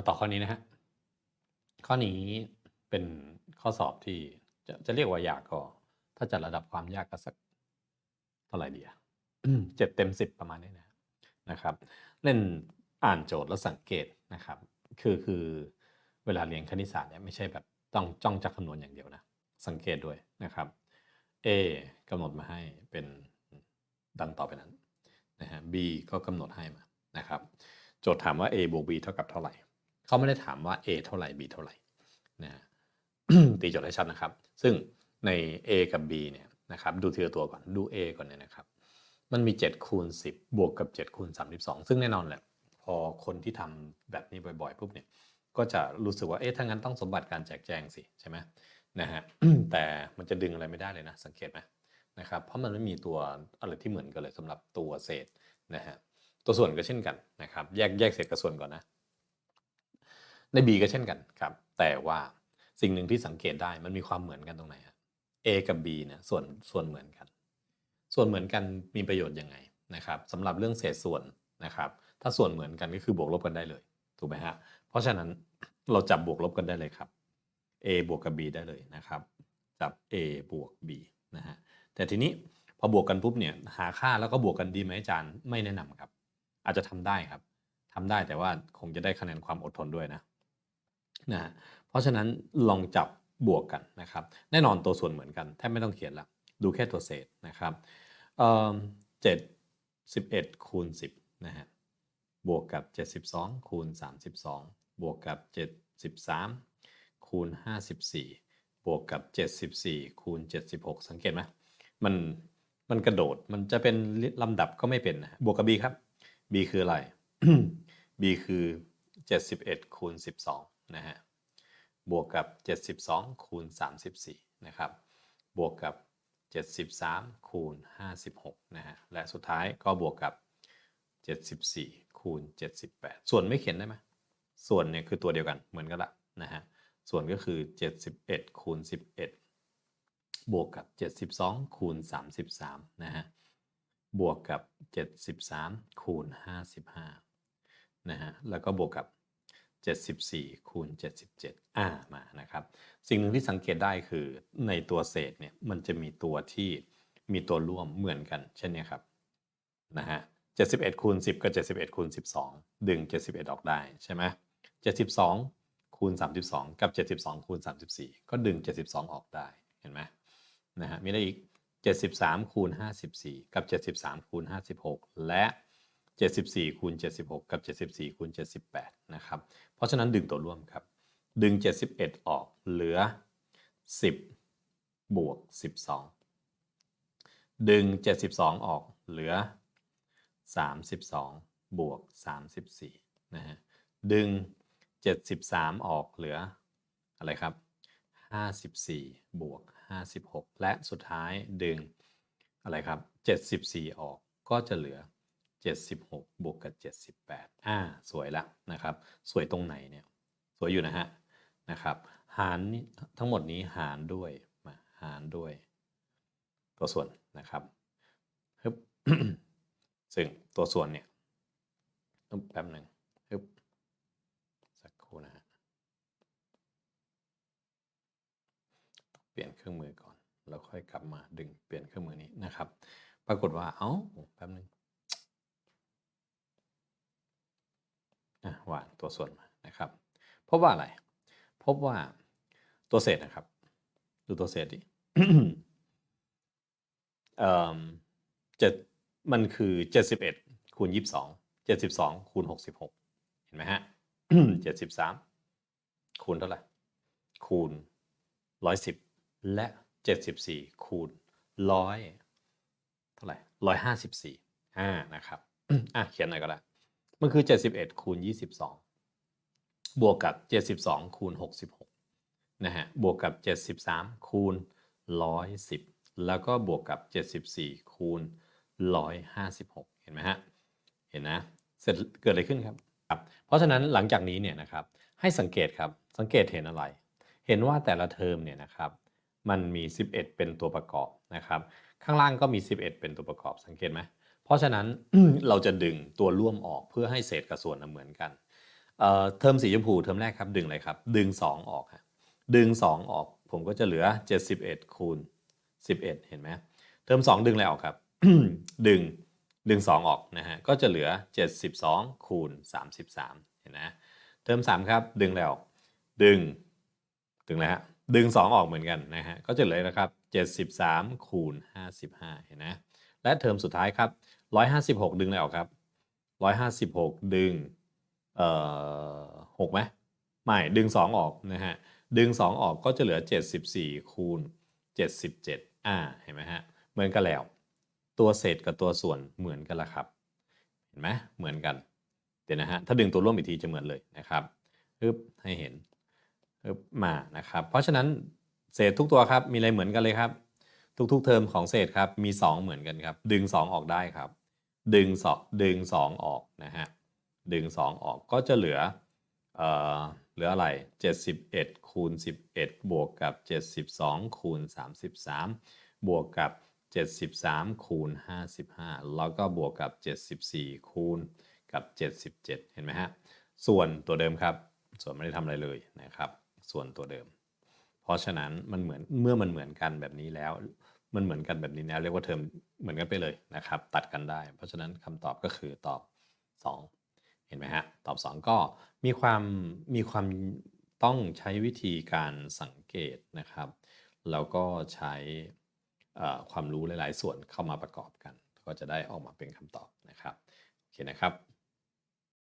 มาต่อข้อนี้นะฮะ ข้อนี้เป็นข้อสอบที่จะจะเรียกว่ายากก็ ถ้าจัดระดับความยากก็สักเท่าไหร่ดีอะเจ็ดเต็มสิบประมาณนี้นะนะครับ เล่นอ่านโจทย์แล้วสังเกตนะครับ คือคือเวลาเรียนคณิตศาสตร์เนี่ยไม่ใช่แบบต้องจ้องจักคำนวณอย่างเดียวนะ สังเกตด้วยนะครับ A กำหนดมาให้เป็นดังต่อไปนั้นนะฮะ B ก็กำหนดให้มานะครับ โจทย์ถามว่า A บวก B เท่ากับเท่าไหร่ เขาไม่ได้ถามว่า A เท่าไหร่ B เท่าไหร่นะฮะตีโจทย์ให้ชัดนะครับ ซึ่งใน A กับ B เนี่ยนะครับดูทีละตัวก่อนดู A ก่อนเนี่ยนะครับ มันมี 7 คูณ 10 บวกกับ 7 คูณ 32 ซึ่งแน่นอนแหละพอคนที่ทำแบบนี้บ่อยๆปุ๊บเนี่ยก็จะรู้สึกว่าเอ๊ะถ้างั้นต้องสมบัติการแจกแจงสิใช่ไหมนะฮะแต่มันจะดึงอะไรไม่ได้เลยนะ สังเกตไหมนะครับเพราะมันไม่มีตัวอะไรที่เหมือนกันเลยสำหรับตัวเศษนะฮะตัวส่วนก็เช่นกันนะครับ แยกแยกเศษกับส่วนก่อนนะ ใน B ก็เช่นกันครับ แต่ว่าสิ่งหนึ่งที่สังเกตได้มันมีความเหมือนกันตรงไหนฮะ A กับ B เนี่ยส่วนส่วนเหมือนกัน ส่วนเหมือนกันมีประโยชน์ยังไงนะครับสำหรับเรื่องเศษส่วนนะครับถ้าส่วนเหมือนกันก็คือบวกลบกันได้เลยถูกไหมฮะเพราะฉะนั้นเราจับบวกลบกันได้เลยครับ A บวกกับ B ได้เลยนะครับจับ A บวก B นะฮะแต่ทีนี้พอบวกกันปุ๊บเนี่ยหาค่าแล้วก็บวกกันดีไหมอาจารย์ไม่แนะนำครับ อาจจะทำได้ครับทำได้แต่ว่าคงจะได้คะแนนความอดทนด้วยนะ นะเพราะฉะนั้นลองจับบวกกันนะครับ แน่นอนตัวส่วนเหมือนกันแทบไม่ต้องเขียนละดูแค่ตัวเศษนะครับเจ็ดสิบเอ็ดคูณสิบนะฮะบวกกับเจ็ดสิบสองคูณสามสิบสองบวกกับเจ็ดสิบสามคูณห้าสิบสี่บวกกับเจ็ดสิบสี่คูณเจ็ดสิบหกสังเกตไหมมันมันกระโดดมันจะเป็นลำดับก็ไม่เป็นนะฮะบวกกับ b ครับ b คืออะไร b คือ 71คูณ12 นะฮะบวกกับ 72 คูณ 34 นะครับ บวกกับ 73 คูณ 56 นะฮะ และสุดท้ายก็บวกกับ 74 คูณ 78 ส่วนไม่เขียนได้ไหมส่วนเนี่ยคือตัวเดียวกันเหมือนกันละนะฮะ ส่วนก็คือ 71 คูณ 11 บวกกับ 72 คูณ 33 นะฮะ บวกกับ 73 คูณ 55 นะฮะ แล้วก็บวกกับ 74 คูณ 77 อ่ามานะครับ สิ่งหนึ่งที่สังเกตได้คือในตัวเศษเนี่ยมันจะมีตัวที่มีตัวร่วมเหมือนกัน เช่นนี้ครับนะฮะ71 คูณ 10 กับ 71 คูณ 12 ดึง 71 ออกได้ใช่ไหม72 คูณ 32 กับ 72 คูณ 34 ก็ดึง 72 ออกได้เห็นไหมนะฮะมีอะไรอีก 73 คูณ 54 กับ 73 คูณ 56 และ 74คูณ76 กับ 74คูณ78 นะครับ เพราะฉะนั้นดึงตัวร่วมครับ ดึง 71 ออกเหลือ 10 บวก 12 ดึง 72 ออกเหลือ 32 บวก 34 นะฮะ ดึง 73 ออกเหลือ อะไรครับ 54 บวก 56 และสุดท้ายดึง อะไรครับ 74 ออกก็จะเหลือ 76 บวกกับ 78 อ่า สวยละนะครับ สวยตรงไหนเนี่ย สวยอยู่นะฮะ นะครับ หารนี่ทั้งหมดนี้หารด้วย มา หารด้วย ตัวส่วนนะครับฮึบซึ่งตัวส่วนเนี่ยแป๊บหนึ่งฮึบสักครู่นะฮะ เปลี่ยนเครื่องมือก่อน แล้วค่อยกลับมาดึง เปลี่ยนเครื่องมือนี้นะครับ ปรากฏว่า เอ้า แป๊บหนึ่งอะ วางตัวส่วนมานะครับพบว่าอะไร พบว่าตัวเศษนะครับ ดูตัวเศษดิเอ่อเจ็ดมันคือเจ็ดสิบเอ็ดคูณยี่สิบสองเจ็ดสิบสองคูณหกสิบหกเห็นไหมฮะเจ็ดสิบสามคูณเท่าไหร่คูณร้อยสิบและเจ็ดสิบสี่คูณร้อยเท่าไหร่ร้อยห้าสิบสี่อ่านะครับ อะเขียนหน่อยก็ได้ มันคือเจ็ดสิบเอ็ดคูณยี่สิบสองบวกกับเจ็ดสิบสองคูณหกสิบหกนะฮะ บวกกับเจ็ดสิบสามคูณร้อยสิบแล้วก็บวกกับเจ็ดสิบสี่คูณร้อยห้าสิบหกเห็นไหมฮะ เห็นนะ เสร็จเกิดอะไรขึ้นครับครับ เพราะฉะนั้นหลังจากนี้เนี่ยนะครับ ให้สังเกตครับ สังเกตเห็นอะไร เห็นว่าแต่ละเทอมเนี่ยนะครับ มันมี 11 เป็นตัวประกอบนะครับ ข้างล่างก็มี 11 เป็นตัวประกอบ สังเกตไหม เพราะฉะนั้นเราจะดึงตัวร่วมออกเพื่อให้เศษกับส่วนน่ะเหมือนกันเอ่อเทอมสีชมพูเทอมแรกครับดึงอะไรครับ ดึง 2 ออกฮะดึง 2 ออก ผมก็จะเหลือ 71คูณ11 เห็นไหมเทอม2 ดึงอะไรออกครับ ดึงดึง 2 ออกนะฮะก็จะเหลือ 72คูณ33 เห็นนะเทอม3ครับดึงอะไรออกดึงดึงอะไรฮะดึง 2 ออกเหมือนกันนะฮะก็จะเหลือนะครับ73คูณ55 เห็นนะและเทอมสุดท้ายครับ 156ดึงอะไรออกครับ156ดึงเอ่อหกไหมไม่ดึง2องออกนะฮะดึง2องออกก็จะเหลือ74คูณ77อ่าเห็นไหมฮะเหมือนกันแล้ว ตัวเศษกับตัวส่วนเหมือนกันละครับ เห็นไหมเหมือนกันเดี๋ยวนะฮะถ้าดึงตัวร่วมอีกทีจะเหมือนเลยนะครับปึ๊บให้เห็นปึ๊บมานะครับ เพราะฉะนั้นเศษทุกตัวครับมีอะไรเหมือนกันเลยครับ ทุกๆเทอมของเศษครับมี 2 เหมือนกันครับ ดึง 2 ออกได้ครับ ดึงสองดึง2ออกนะฮะดึง2ออกก็จะเหลือเอ่อเหลืออะไร 71 คูณ 11 บวกกับ 72 คูณ 33 บวกกับ 73 คูณ 55 แล้วก็บวกกับ 74 คูณกับ 77 เห็นไหมฮะ ส่วนตัวเดิมครับ ส่วนไม่ได้ทำอะไรเลยนะครับ ส่วนตัวเดิม เพราะฉะนั้นมันเหมือนเมื่อมันเหมือนกันแบบนี้แล้ว มันเหมือนกันแบบนี้แล้วเรียกว่าเทอมเหมือนกันไปเลยนะครับ ตัดกันได้ เพราะฉะนั้นคำตอบก็คือตอบ 2 เห็นไหมฮะ ตอบ 2 ก็มีความมีความต้องใช้วิธีการสังเกตนะครับ แล้วก็ใช้ความรู้หลาย ๆ ส่วนเข้ามาประกอบกัน ก็จะได้ออกมาเป็นคำตอบนะครับ โอเคนะครับ